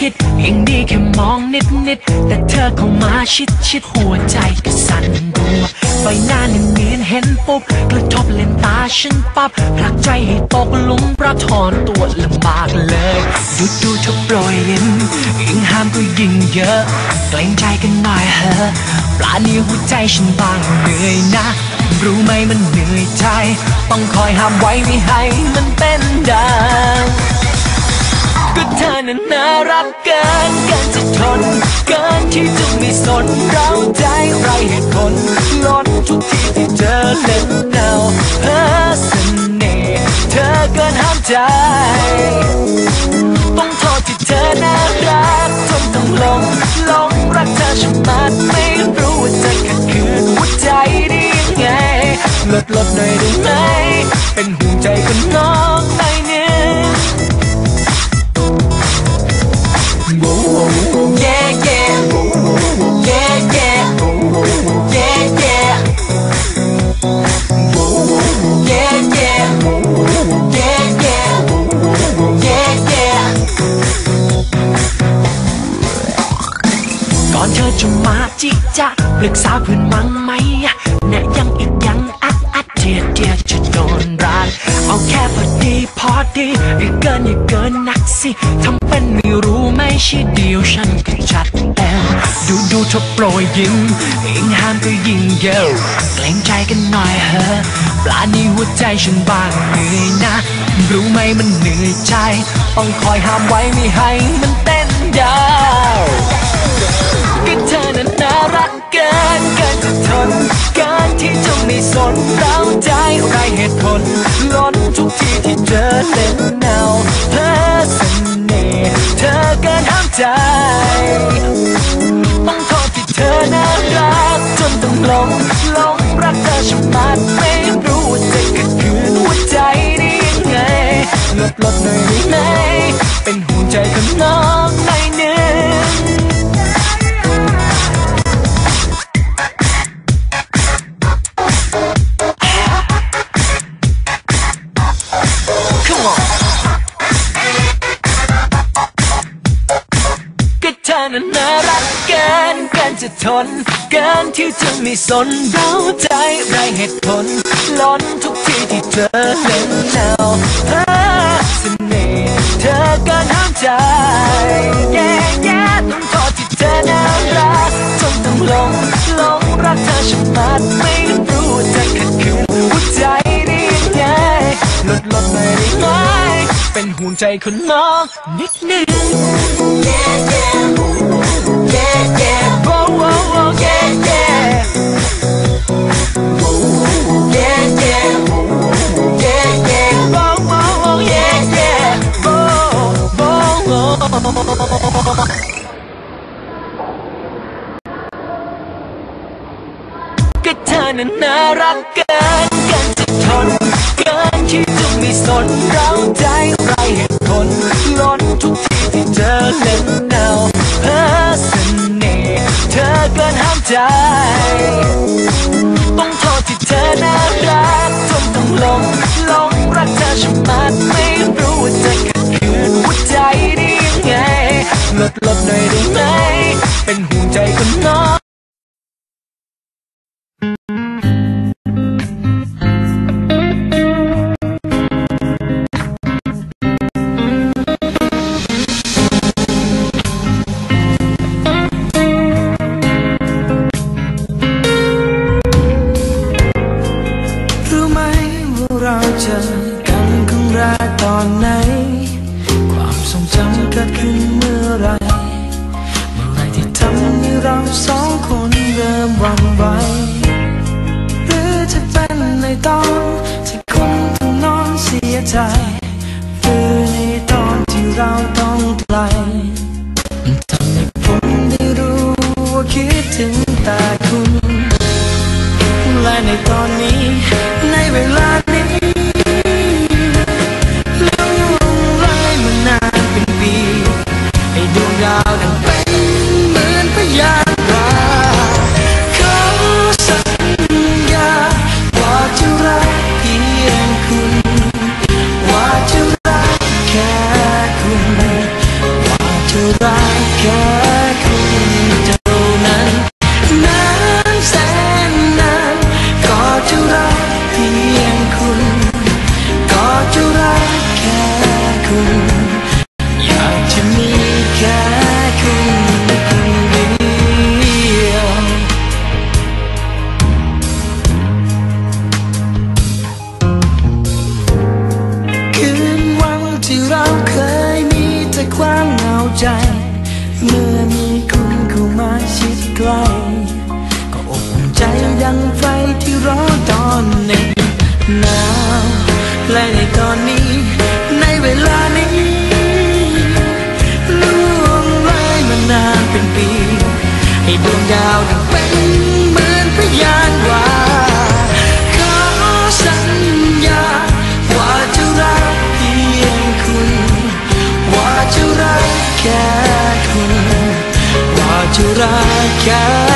คิดยังดีแค่มองนิดนิดแต่เธอเข้ามาชิดชิดหัวใจก็สั่นรัวใบหน้าเนียนเนียนเห็นปุ๊บกระทบเลนตาฉันปั๊บผลักใจให้ตกหลุมประทอนตัวลำบากเลย ดูดูเธอโปรยยิ้มยิ่งห้ามก็ยิ่งเยอะเกรงใจกันหน่อยเหอะปลาณีหัวใจฉันบางเหนื่อยนะรู้ไหมมันเหนื่อยใจ ต้องคอยห้ามไว้ไม่ให้มันเป็นดัง เธอนั้นน่ารักเกินเกินจะทน เกินที่จะไม่สนเราใจไรเหตุผลล้นทุกทีที่เจอเล่นเนาเพ้อเสน่ห์เธอเกินห้ามใจ ต้องโทษที่เธอน่ารักจนต้องหลงหลงรักเธอชะมัดไม่รู้ว่าจะขัดขืนหัวใจได้ยังไงลดลดหน่อยได้ไหม เป็นห่วงใจคนน้อง ปรึกษาเพื่อนมั้งไหมแนะยังอีกยังอัดอัดเดียดเดียดจะโดนรักเอาแค่พอดีพอดีอย่าเกินอย่าเกินนักสิทำเป็นไม่รู้ไม่ใช่เดียวฉันก็จัดเต็มดูดูเธอโปรยยิ้มยิ่งห้ามก็ยิ่งเยอเกรงใจกันหน่อยเหอะปลานี้หัวใจฉันบางเหนื่อยนะ รู้ไหมมันเหนื่อยใจ ต้องคอยห้ามไว้ไม่ให้มันเต้นดาว ไม่สนเราใจไรเหตุผลล้นทุกทีที่เจอเล่นเนาเพ้อเสน่ห์เธอเกินห้ามใจ ต้องโทษที่เธอน่ารักจนต้องหลงหลงรักเธอชะมัดไม่รู้ว่าจะขัดขืนหัวใจได้ยังไงลดลดหน่อยได้ไหมเป็นห่วงใจคนน้องหน่อยหนึง ธอนั้นน่ารักเกินเกินจะทน เกินที่จะไม่สนเราใจไรเหตุผล ล้นทุกทีที่เธอเล่นแนวเพ้อเสน่ห์เธอเกินห้ามใจ แย่แย่ต้องโทษที่เธอน่ารักจนต้องหลงหลงรักเธอชะมัดไม่รู้จะขัดขืนหัวใจได้ยังไงลดลดหน่ได้ไหมเป็นห่วงใจคนน้องนิดนึง ก็เธอนั้นน่ารักเกินกันจะทนเกินที่จะมีสนเราใจ ที่เธอเล่นเนาเพ้อเสน่ห์เธอเกินห้ามใจ ต้องโทษที่เธอน่ารักจนต้องหลงหลงรักเธอชะมัดไม่รู้ว่าจะขัดขืนหัวใจได้ยังไงลดลดหน่อยได้ไหม เป็นห่วงใจคนน้อย เลยตอนที่คุณต้องนอนเสียใจคือในตอนที่เราต้องไกลทำให้ผมได้รู้ว่าคิดถึงแต่คุณและในตอนนี้ อยากจะมีแค่คุณคนเดียวคืนวันที่เราเคยมีแต่ความเหงาใจ เมื่อมีคุณเข้ามาชิดใกล้ก็อบอุ่นใจยังไฟที่ร้อน curahkan.